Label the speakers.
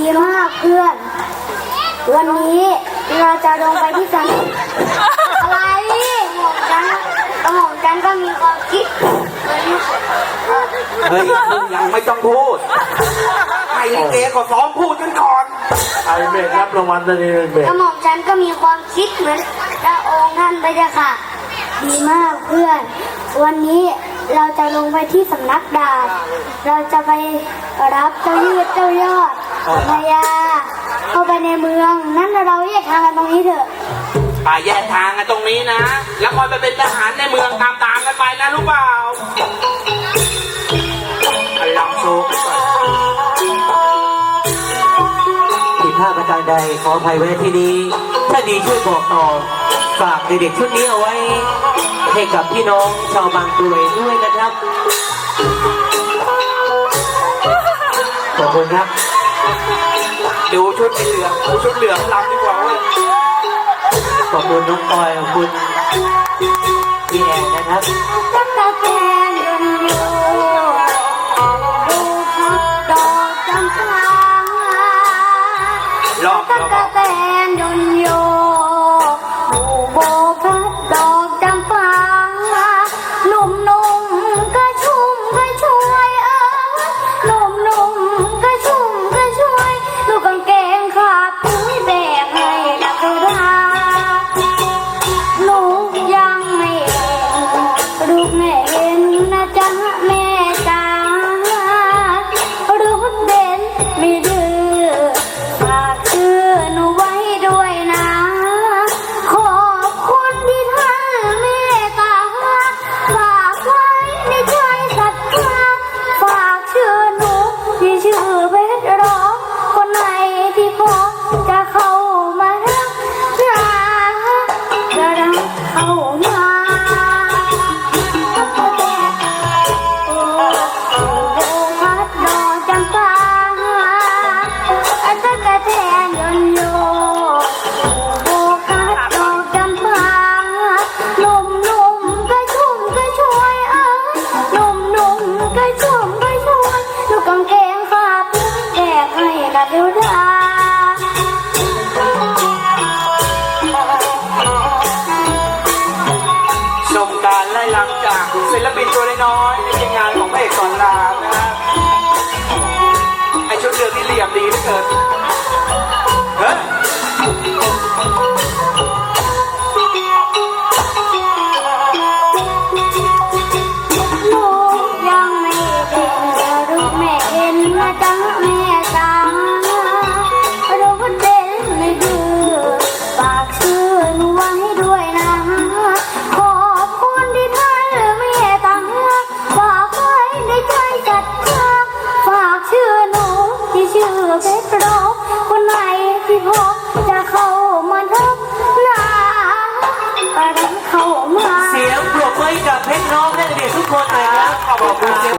Speaker 1: ดีมากเพื่อน วันนี้เราจะลงไปที่สนามอะไรหมองฉันกระหม่อมฉันก็มีความคิดเหมือนเอ่อ
Speaker 2: เฮ้ยมึงยังไม่ต้องพูดให้ลิเกก็ซ้อมพูดกันก่อน
Speaker 3: ไอเบรกรับรางวัลตอนนี้เบรก
Speaker 1: กระหม่อมฉันก็มีความคิดเหมือนพระองค์ท่านไปเจ้าค่ะ ดีมากเพื่อน วันนี้เราจะลงไปที่สำนักดาบเราจะไปรับเจ้ายืดเจ้ายอด พญาเข้าไปในเมือง นั่นเราแยกทางกันตรงนี้เถอะ
Speaker 2: ป่าแยกทางกันตรงนี้นะ แล้วคอยไปเป็นทหารในเมืองตามตามๆกันไปนะรู้เปล่าอะลองโชว์กันก่อน
Speaker 4: ผิดพลาดประการใดขออภัยไว้ณที่นี้ ถ้าดีช่วยบอกต่อ ฝากเด็กๆชุดนี้เอาไว้ ให้กับพี่น้องชาวบางกรวยด้วยนะครับ ขอบคุณครับ
Speaker 2: ดูชุดสีเหลืองดูชุดเหลืองลำดีกว่าเว้ย
Speaker 4: ขอบคุณน้องปอยขอบคุณพี่แอนนะครับ
Speaker 1: ตั๊กตะแตนยนโยดูพักดอกจำปาร
Speaker 2: อบ
Speaker 1: ตั๊ก
Speaker 2: รอบ
Speaker 1: ตะแตนยนโย เทวดาชมกา
Speaker 2: รไล่ลำจากศิลปินตัวน้อย เพ
Speaker 1: ชรร้องคนไหนที่พบจะเข้ามาทับหน้าก็ได้เข้ามา
Speaker 4: เสียงปรบมือให้กับเพชรน้องและเด็กๆทุกคนเลยครับ
Speaker 2: ขอบคุณ